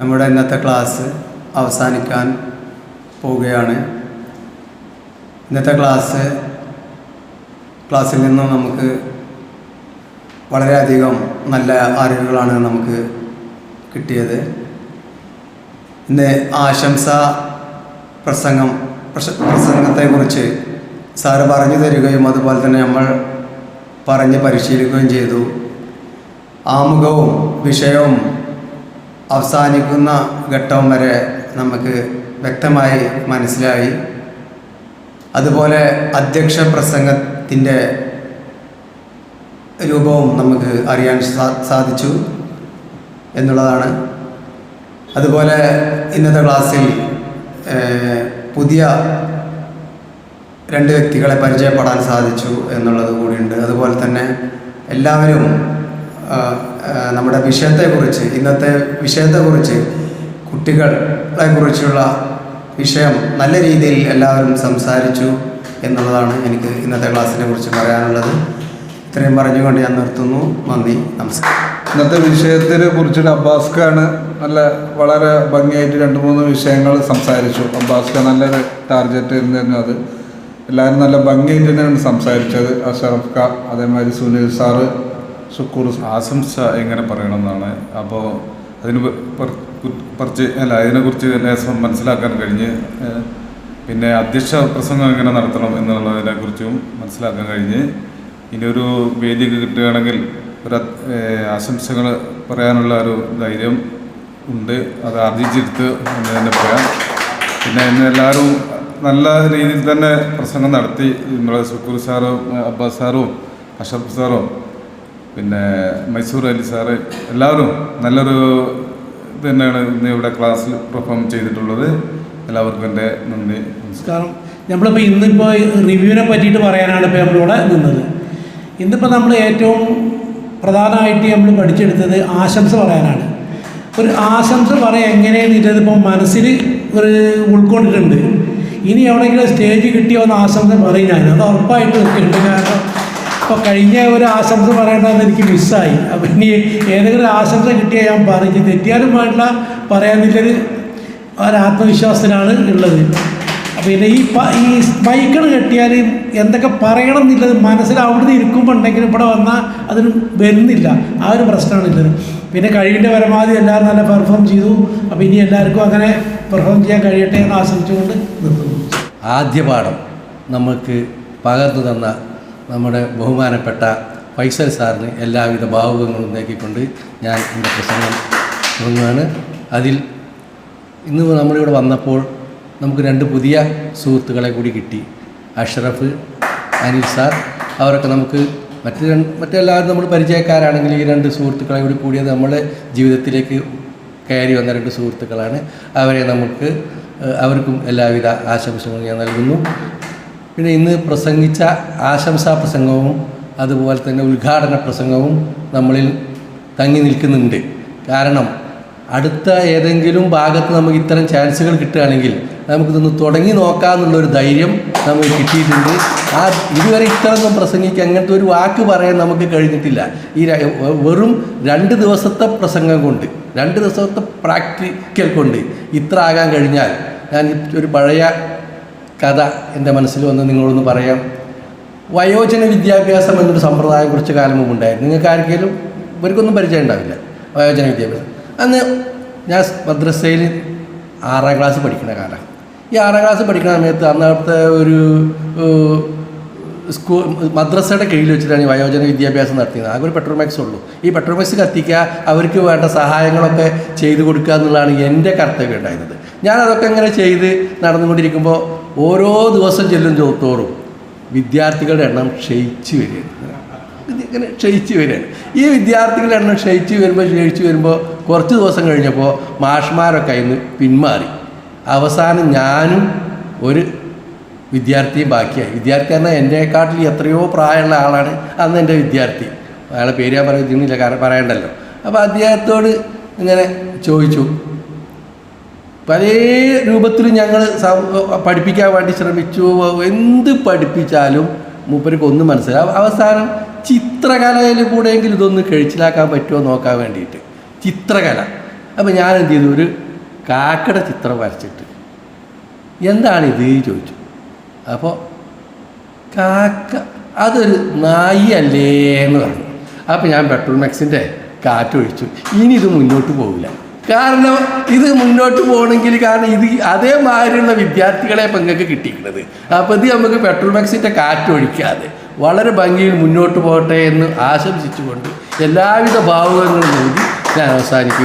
നമ്മുടെ ഇന്നത്തെ ക്ലാസ് അവസാനിക്കാൻ പോവുകയാണ്. ഇന്നത്തെ ക്ലാസ് ക്ലാസ്സിൽ നിന്നും നമുക്ക് വളരെയധികം നല്ല അറിവുകളാണ് നമുക്ക് കിട്ടിയത്. ഇന്ന് ആശംസ പ്രസംഗം പ്രസ- പ്രസംഗത്തെക്കുറിച്ച് സാറ് പറഞ്ഞു തരികയും അതുപോലെ തന്നെ നമ്മൾ പറഞ്ഞ് പരിശീലിക്കുകയും ചെയ്തു. ആമുഖവും വിഷയവും അവസാനിക്കുന്ന ഘട്ടം വരെ നമുക്ക് വ്യക്തമായി മനസ്സിലായി. അതുപോലെ അധ്യക്ഷ പ്രസംഗത്തിന്റെ രൂപവും നമുക്ക് അറിയാൻ സാധിച്ചു എന്നുള്ളതാണ്. അതുപോലെ ഇന്നത്തെ ക്ലാസ്സിൽ പുതിയ രണ്ട് വ്യക്തികളെ പരിചയപ്പെടാൻ സാധിച്ചു എന്നുള്ളത് കൂടിയുണ്ട്. അതുപോലെ തന്നെ എല്ലാവരും നമ്മുടെ വിഷയത്തെക്കുറിച്ച് ഇന്നത്തെ വിഷയത്തെക്കുറിച്ച് കുട്ടികളെ കുറിച്ചുള്ള വിഷയം നല്ല രീതിയിൽ എല്ലാവരും സംസാരിച്ചു എന്നുള്ളതാണ് എനിക്ക് ഇന്നത്തെ ക്ലാസ്സിനെ കുറിച്ച് പറയാനുള്ളത്. ഇത്രയും പറഞ്ഞുകൊണ്ട് ഞാൻ നിർത്തുന്നു. നന്ദി. നമസ്കാരം. ഇന്നത്തെ വിഷയത്തിനെ കുറിച്ചിട്ട് അബ്ബാസ്ക്കാണ് നല്ല വളരെ ഭംഗിയായിട്ട് രണ്ട് മൂന്ന് വിഷയങ്ങൾ സംസാരിച്ചു. അബ്ബാസ്ക നല്ലൊരു ടാർഗറ്റ് ആയിരുന്നു അത്. എല്ലാവരും നല്ല ഭംഗിയായിട്ട് തന്നെയാണ് സംസാരിച്ചത്. അഷറഫ് അതേമാതിരി സുനിൽ സാറ് ഷുക്കൂർ ആശംസ എങ്ങനെ പറയണമെന്നാണ്. അപ്പോൾ അതിന് കുറച്ച് അല്ല അതിനെക്കുറിച്ച് ലേശം മനസ്സിലാക്കാൻ കഴിഞ്ഞ് പിന്നെ അധ്യക്ഷ പ്രസംഗം എങ്ങനെ നടത്തണം എന്നുള്ളതിനെക്കുറിച്ചും മനസ്സിലാക്കാൻ കഴിഞ്ഞ് ഇനി ഒരു വേദി കിട്ടുകയാണെങ്കിൽ ഒരു ആശംസകൾ പറയാനുള്ള ഒരു ധൈര്യം ഉണ്ട്. അത് ആർജിച്ചെടുത്ത് എന്ന് തന്നെ പറയാം. പിന്നെ എന്നെ എല്ലാവരും നല്ല രീതിയിൽ തന്നെ പ്രസംഗം നടത്തി നമ്മുടെ സുക്കൂർ സാറും അബ്ബാസ് സാറും അഷറഫ് സാറും പിന്നെ മൈസൂർ അലി സാറ് എല്ലാവരും നല്ലൊരു തന്നെയാണ് ഇന്ന് ഇവിടെ ക്ലാസ്സിൽ പെർഫോം ചെയ്തിട്ടുള്ളത്. എല്ലാവർക്കും എന്റെ നന്ദി നമസ്കാരം. നമ്മളിപ്പോൾ ഇന്നിപ്പോൾ റിവ്യൂവിനെ പറ്റിയിട്ട് പറയാനാണ് ഇപ്പോൾ നമ്മളിവിടെ നിന്നത്. ഇന്നിപ്പോൾ നമ്മൾ ഏറ്റവും പ്രധാനമായിട്ട് നമ്മൾ പഠിച്ചെടുത്തത് ആശംസ പറയാനാണ്. ഒരു ആശംസ പറയാൻ എങ്ങനെയെന്നിട്ട് ഇപ്പോൾ മനസ്സിൽ ഒരു ഉൾക്കൊണ്ടിട്ടുണ്ട്. ഇനി എവിടെയെങ്കിലും സ്റ്റേജ് കിട്ടിയോ എന്ന് ആശംസ പറയും ഞാൻ. അത് ഉറപ്പായിട്ട് നിൽക്കുന്നുണ്ട് കാരണം ഇപ്പോൾ കഴിഞ്ഞ ഒരു ആശംസ പറയേണ്ടതെന്ന് എനിക്ക് മിസ്സായി. അപ്പം ഇനി ഏതെങ്കിലും ആശംസ കിട്ടിയാൽ ഞാൻ പറഞ്ഞു തെറ്റിയാലും പാടില്ല പറയാനില്ലൊരു ഒരാത്മവിശ്വാസത്തിനാണ് ഉള്ളത്. പിന്നെ ഈ ഈ മൈക്കിൾ കെട്ടിയാൽ എന്തൊക്കെ പറയണം എന്നുള്ളത് മനസ്സിൽ അവിടുന്ന് ഇരിക്കുമ്പോൾ ഉണ്ടെങ്കിൽ ഇവിടെ വന്നാൽ അതിന് വരുന്നില്ല. ആ ഒരു പ്രശ്നമാണ് ഉള്ളത്. പിന്നെ കഴിവിന്റെ പരമാവധി എല്ലാവരും നല്ല പെർഫോം ചെയ്തു. അപ്പോൾ ഇനി എല്ലാവർക്കും അങ്ങനെ പെർഫോം ചെയ്യാൻ കഴിയട്ടെ എന്ന് ആശംസിച്ചുകൊണ്ട് നിർത്തുന്നു. ആദ്യ പാഠം നമുക്ക് പകർന്നു തന്ന നമ്മുടെ ബഹുമാനപ്പെട്ട ഫൈസൽ സാറിന് എല്ലാവിധ ഭാവുകങ്ങളും നേക്കിക്കൊണ്ട് ഞാൻ എന്റെ പ്രസംഗം തുടങ്ങുകയാണ്. അതിൽ ഇന്ന് നമ്മളിവിടെ വന്നപ്പോൾ നമുക്ക് രണ്ട് പുതിയ സുഹൃത്തുക്കളെ കൂടി കിട്ടി. അഷ്റഫ് അനിൽ സാർ അവരൊക്കെ നമുക്ക് മറ്റ് രണ്ട് മറ്റെല്ലാവരും നമ്മൾ പരിചയക്കാരാണെങ്കിൽ ഈ രണ്ട് സുഹൃത്തുക്കളെ കൂടി കൂടിയത് നമ്മളെ ജീവിതത്തിലേക്ക് കയറി വന്ന രണ്ട് സുഹൃത്തുക്കളാണ്. അവരെ നമുക്ക് അവർക്കും എല്ലാവിധ ആശംസകളും ഞാൻ നൽകുന്നു. പിന്നെ ഇന്ന് പ്രസംഗിച്ച ആശംസാ പ്രസംഗവും അതുപോലെ തന്നെ ഉദ്ഘാടന പ്രസംഗവും നമ്മളിൽ തങ്ങി നിൽക്കുന്നുണ്ട്. കാരണം അടുത്ത ഏതെങ്കിലും ഭാഗത്ത് നമുക്ക് ഇത്തരം ചാൻസുകൾ കിട്ടുകയാണെങ്കിൽ നമുക്കിതൊന്ന് തുടങ്ങി നോക്കാമെന്നുള്ളൊരു ധൈര്യം നമുക്ക് കിട്ടിയിട്ടുണ്ട്. ആ ഇതുവരെ ഇത്തരമൊന്നും പ്രസംഗിക്കുക അങ്ങനത്തെ ഒരു വാക്ക് പറയാൻ നമുക്ക് കഴിഞ്ഞിട്ടില്ല. ഈ വെറും രണ്ട് ദിവസത്തെ പ്രസംഗം കൊണ്ട് രണ്ട് ദിവസത്തെ പ്രാക്ടിക്കൽ കൊണ്ട് ഇത്ര ആകാൻ കഴിഞ്ഞാൽ ഞാൻ ഒരു പഴയ കഥ എന്റെ മനസ്സിൽ വന്ന് നിങ്ങളൊന്ന് പറയാം. വയോജന വിദ്യാഭ്യാസം എന്നൊരു സമ്പ്രദായം കുറച്ച് കാലം മുമ്പ് ഉണ്ടായിരുന്നു. നിങ്ങൾക്ക് ആർക്കെങ്കിലും ഇവർക്കൊന്നും പരിചയം ഉണ്ടാവില്ല. വയോജന വിദ്യാഭ്യാസം. അന്ന് ഞാൻ മദ്രസയിൽ ആറാം ക്ലാസ് പഠിക്കുന്ന കാലം. ഈ ആറാം ക്ലാസ് പഠിക്കുന്ന സമയത്ത് അന്നത്തെ ഒരു സ്കൂൾ മദ്രസയുടെ കീഴിൽ വെച്ചിട്ടാണ് ഈ വയോജന വിദ്യാഭ്യാസം നടത്തിയത്. ആകെ ഒരു പെട്രോമാക്സ് ഉള്ളൂ. ഈ പെട്രോമാക്സ് കത്തിക്കുക അവർക്ക് വേണ്ട സഹായങ്ങളൊക്കെ ചെയ്തു കൊടുക്കുക എന്നുള്ളതാണ് എന്റെ കർത്തവ്യം ഉണ്ടായിരുന്നത്. ഞാനതൊക്കെ ഇങ്ങനെ ചെയ്ത് നടന്നുകൊണ്ടിരിക്കുമ്പോൾ ഓരോ ദിവസം ചെല്ലും തോറും വിദ്യാർത്ഥികളുടെ എണ്ണം ക്ഷയിച്ചു വരികയാണ്. ഇങ്ങനെ ക്ഷയിച്ചു വരികയാണ്. ഈ വിദ്യാർത്ഥികളുടെ എണ്ണം ക്ഷയിച്ചു വരുമ്പോൾ ക്ഷയിച്ചു വരുമ്പോൾ കുറച്ച് ദിവസം കഴിഞ്ഞപ്പോൾ മാഷ്മാരൊക്കെ അതിന് പിന്മാറി. അവസാനം ഞാനും ഒരു വിദ്യാർത്ഥിയും ബാക്കിയായി. വിദ്യാർത്ഥി എന്നാൽ എന്നെക്കാട്ടിൽ എത്രയോ പ്രായമുള്ള ആളാണ് അന്ന് എന്റെ വിദ്യാർത്ഥി. അയാളെ പേര് ഞാൻ പറയുന്നില്ല കാരണം പറയണ്ടല്ലോ. അപ്പോൾ അദ്ദേഹത്തോട് ഇങ്ങനെ ചോദിച്ചു. പല രൂപത്തിൽ ഞങ്ങൾ പഠിപ്പിക്കാൻ വേണ്ടി ശ്രമിച്ചു. എന്ത് പഠിപ്പിച്ചാലും മൂപ്പർക്ക് ഒന്നും മനസ്സിലാവും. അവസാനം ചിത്രകലയിൽ കൂടെയെങ്കിലും ഇതൊന്ന് കഴിച്ചിലാക്കാൻ പറ്റുമോ നോക്കാൻ വേണ്ടിയിട്ട്. ചിത്രകല. അപ്പോൾ ഞാൻ എന്ത് ചെയ്തു? ഒരു കാക്കട ചിത്രം വരച്ചിട്ട്. എന്താണിത് ചോദിച്ചു. അപ്പോൾ കാക്ക അതൊരു നായി അല്ലേ എന്ന് പറഞ്ഞു. അപ്പോൾ ഞാൻ പെട്രോൾ മാക്സിന്റെ കാറ്റൊഴിച്ചു ഇനി ഇത് മുന്നോട്ട് പോകില്ല കാരണം ഇത് മുന്നോട്ട് പോകണമെങ്കിൽ കാരണം ഇത് അതേമാതിരിയുള്ള വിദ്യാർത്ഥികളെ ഇപ്പം നിങ്ങൾക്ക് കിട്ടിയിരിക്കുന്നത്. അപ്പോൾ ഇത് നമുക്ക് പെട്രോൾ മാക്സിന്റെ കാറ്റൊഴിക്കാതെ വളരെ ഭംഗിയിൽ മുന്നോട്ട് പോകട്ടെ എന്ന് ആശംസിച്ചുകൊണ്ട് എല്ലാവിധ ഭാവുകങ്ങളും നൽകി ഞാൻ അവസാനിക്കും